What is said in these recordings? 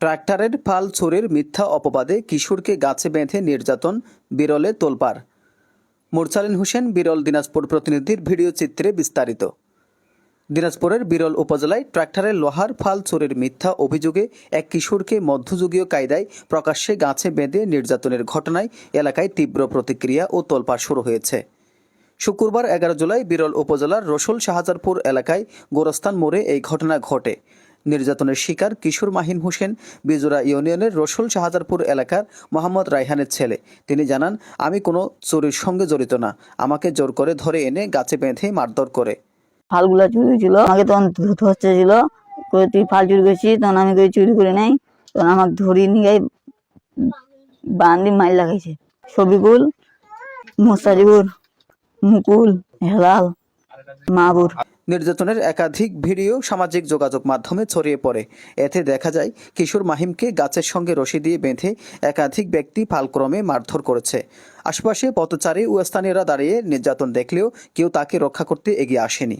ট্রাক্টরের ফাল চুরির মিথ্যা অপবাদে কিশোরকে গাছে বেঁধে নির্যাতন, বিরলে তোলপাড়। মুরসালিন হোসেন, বিরল দিনাজপুর প্রতিনিধির ভিডিও চিত্রে বিস্তারিত। দিনাজপুরের বিরল উপজেলায় ট্রাক্টরের লোহার ফাল চোরের মিথ্যা অভিযোগে এক কিশোরকে মধ্যযুগীয় কায়দায় প্রকাশ্যে গাছে বেঁধে নির্যাতনের ঘটনায় এলাকায় তীব্র প্রতিক্রিয়া ও তোলপাড় শুরু হয়েছে। শুক্রবার এগারো জুলাই বিরল উপজেলার রসুল শাহজারপুর এলাকায় গোরস্তান মোড়ে এই ঘটনা ঘটে। নির্যাতনের শিকার কিশোর মাহিন হোসেন বিজোড়া ইউনিয়নের রসুল শাহজারপুর এলাকার মোহাম্মদ রায়হানের ছেলে। তিনি জানান, আমি কোনো চুরির সঙ্গে জড়িত না। আমাকে জোর করে ধরে এনে গাছে বেঁধে মারধর করে। ফালগুলা চুরি ছিল আমাকে তখন ধরতে হচ্ছে ছিল। তুই ফাল চুরি করছিস? তখন আমি কই চুরি করে নাই। তখন আমাকে ধরি নিয়ে বান্দি মাইল লাগাইছে। সবিকুল মুস্তাজিবুর, মুকুল, হেলাল মাহবুর নির্যাতনের একাধিক ভিডিও সামাজিক যোগাযোগ মাধ্যমে ছড়িয়ে পড়ে। এতে দেখা যায়, কিশোর মাহিমকে গাছের সঙ্গে রশি দিয়ে বেঁধে একাধিক ব্যক্তি পালক্রমে মারধর করেছে। আশপাশে পথচারী ও স্থানীয়রা দাঁড়িয়ে নির্যাতন দেখলেও কেউ তাকে রক্ষা করতে এগিয়ে আসেনি।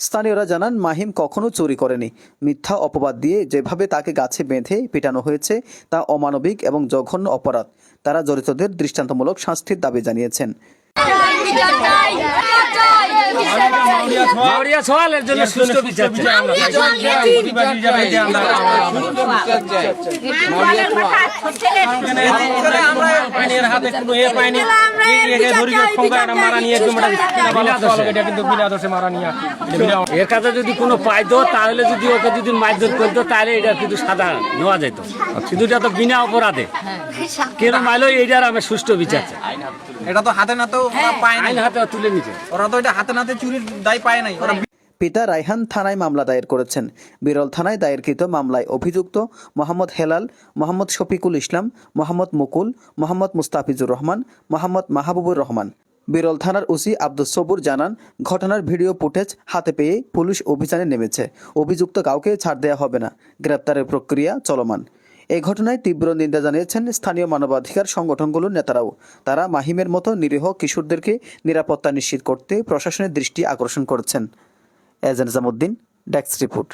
স্থানীয়রা জানান, মাহিম কখনো চুরি করেনি। মিথ্যা অপবাদ দিয়ে যেভাবে তাকে গাছে বেঁধে পিটানো হয়েছে তা অমানবিক এবং জঘন্য অপরাধ। তারা জড়িতদের দৃষ্টান্তমূলক শাস্তির দাবি জানিয়েছেন। মাউরিয়া সোয়ালের জন্য সুস্থ বিচার। আমরা পাইনি এর হাতে কোনো এ সঙ্গে মারা নিয়ে এটা বিনা দোষে এটা কিন্তু বিনা দোষে মারা নিয়ে এর কাছে যদি কোনো পাইতো তাহলে যদি ওকে যদি মারধর করতো তাহলে এটা কিন্তু সাদা নেওয়া যেত। কিন্তু এটা তো বিনা অপরাধে। কেন মাইলো এইটার আমি সুষ্ঠু বিচার এটা তো হাতে নাতেও ওরা পায়নি আইন হাতে তুলে নিতে। ওরা তো এটা হাতে নাতে চুরির দায় পায় নাই। ওরা পিতা রায়হান থানায় মামলা দায়ের করেছেন। বিরল থানায় দায়েরকৃত মামলায় অভিযুক্ত মোহাম্মদ হেলাল, মোহাম্মদ শফিকুল ইসলাম, মোহাম্মদ মুকুল, মোহাম্মদ মুস্তাফিজুর রহমান, মোহাম্মদ মাহবুবুর রহমান। বিরল থানার ওসি আব্দুল সবুর জানান, ঘটনার ভিডিও ফুটেজ হাতে পেয়ে পুলিশ অভিযানে নেমেছে। অভিযুক্ত কাউকে ছাড় দেওয়া হবে না। গ্রেপ্তারের প্রক্রিয়া চলমান। এই ঘটনায় তীব্র নিন্দা জানিয়েছেন স্থানীয় মানবাধিকার সংগঠনগুলোর নেতারাও। তারা মাহিমের মতো নিরীহ কিশোরদেরকে নিরাপত্তা নিশ্চিত করতে প্রশাসনের দৃষ্টি আকর্ষণ করেছেন। এজেন জামুদ্দিন ডেস্ক রিপোর্ট।